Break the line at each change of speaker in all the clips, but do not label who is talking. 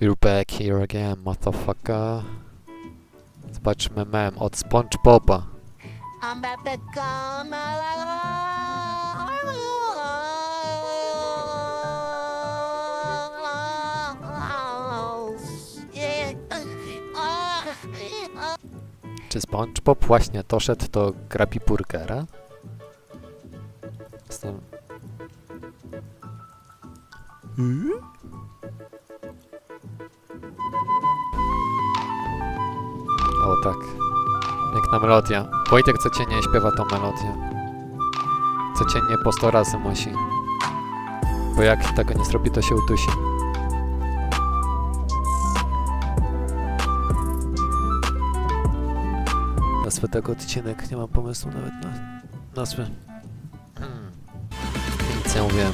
We're back here again, motherfucker. Zobaczmy mem od SpongeBoba.
I'm about to come
Czy SpongeBob właśnie doszedł do Grabby Burgera? Jestem... O tak. Piękna melodia. Wojtek codziennie śpiewa tą melodię. Codziennie po 100 razy musi. Bo jak tego nie zrobi, to się udusi. Nazwę tego odcinek, nie mam pomysłu nawet na nazwę. Hmm. Nic nie mówiłem.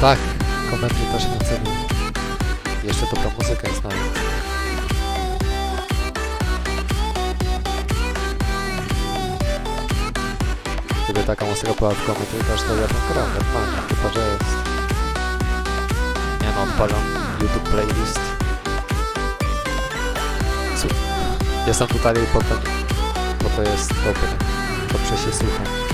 Tak, komentarz też na celu. Jeszcze dobra muzyka jest nawet. Gdyby taka muzyka była w komentarzach, to ja bym grał normalnie, chyba że jest. Nie no, odpalam YouTube playlist. Jestem tutaj potem, bo to jest dobre. Dobrze się słucha.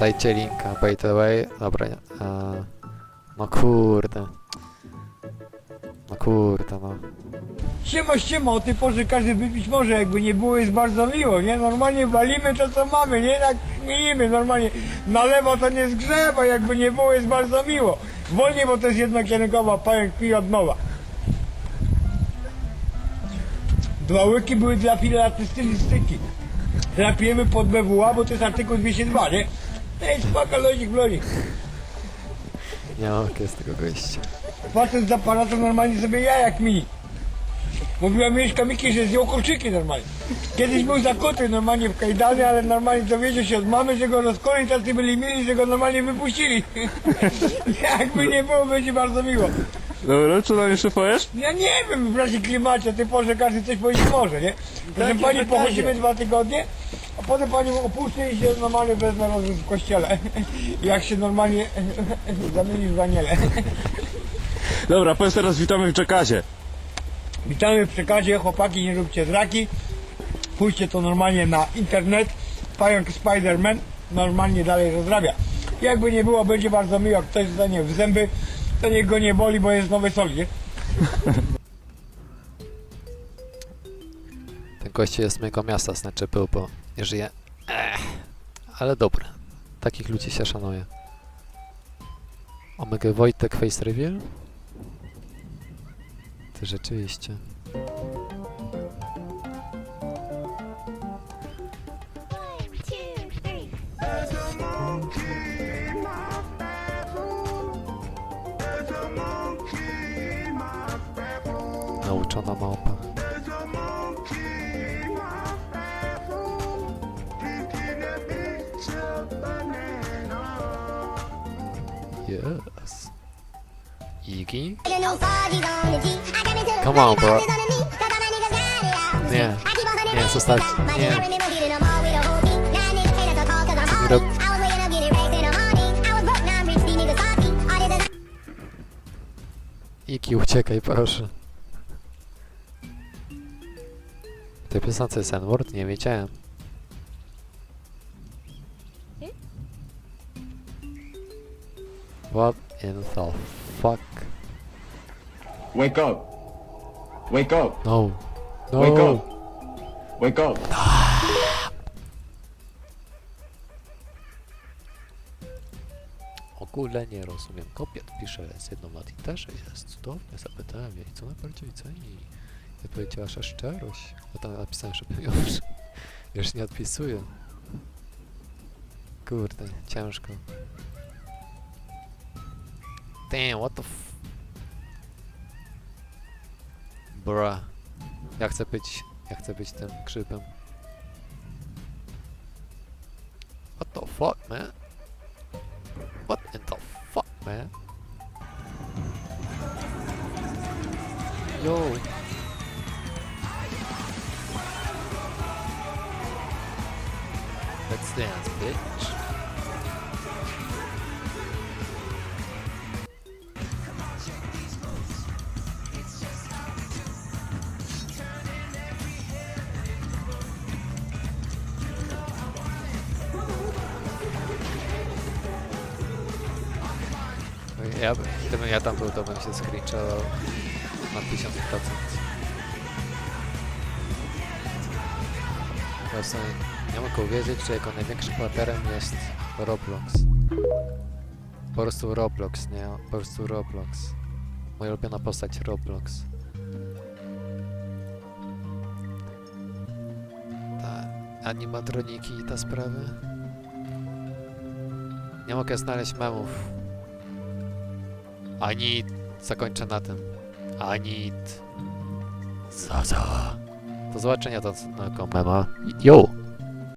Dajcie linka, by the way. Dobra, nie. e, no kurde. No kurde, no.
Siema, siema, o tej porze każdy wypić może, jakby nie było jest bardzo miło, nie? Normalnie walimy to co mamy, nie? Tak śmiejemy, normalnie na lewo to nie zgrzewa, jakby nie było jest bardzo miło. Wolniej, bo to jest jednokierunkowa, pająk piła dnowa. Dwa łyki były dla filatystyki. Rapijemy pod BWA, bo to jest artykuł 202, nie? Ej, spoko, lozik, lozik.
Nie mam z tego gościa.
Facet z aparatem normalnie sobie jaja kmini. Mówiła Mieszka Miki, że zjął kolczyki normalnie. Kiedyś był zakuty normalnie w kajdany, ale normalnie dowiedział się od mamy, że go rozkoli, tacy byli mili, że go normalnie wypuścili. Jakby nie było, będzie bardzo miło.
Dobra, co nam jeszcze powiesz?
Ja nie wiem, w razie klimacie, ty porze każdy coś powiedzieć może, nie? Proszę pani, pochodzimy dwa tygodnie, potem pani opuszczę i się normalnie wezmę rozum w kościele. Jak się normalnie zamieni w aniele.
Dobra, powiedz teraz witamy w Jackazie.
Witamy w przekazie, chłopaki, nie róbcie zraki. Pójdźcie to normalnie na internet. Pająk Spider-Man normalnie dalej rozrabia. Jakby nie było, będzie bardzo miło, ktoś zdanie w zęby, to niech go nie boli, bo jest nowy soli, nie?
Ten goście jest z mojego miasta, znaczy był, bo nie żyje. Ech. Ale dobra. Takich ludzi się szanuje. Omega Wojtek Face Reveal? Ty rzeczywiście. Nauczona małpa. Yes. Iggy? Come on, bro. Nie, nie, zostawcie, nie. Nie rob... Iggy, uciekaj, proszę. W tej piosence jest N-word? Nie wiedziałem. What in the fuck?
Wake up. Wake up.
No. No.
Wake up. Wake up.
ogóle nie rozumiem kobiet. Pisze z jedną na jest cudownie, zapytałem jej, co najbardziej ceni. I powiedziała, że szczerość. Ja tam napisałem, żeby już, już nie odpisuję. Kurde, ciężko. Damn, what the f... Bruh. Ja chcę być... Ja chcę być tym krzypem. What the fuck, man? What in the fuck, man? Yo! Let's dance, bitch. Ja, by- gdybym ja tam był, to bym się screenshotował na 1000%. Ja w sumie nie mogę uwierzyć, że jego największym bohaterem jest Roblox. Po prostu Roblox, nie? Po prostu Roblox. Moja ulubiona postać Roblox. Ta animatroniki i te sprawy. Nie mogę znaleźć memów. Ani zakończę na tym. Ani. Zaza. Do zobaczenia do następnego mema. Yo!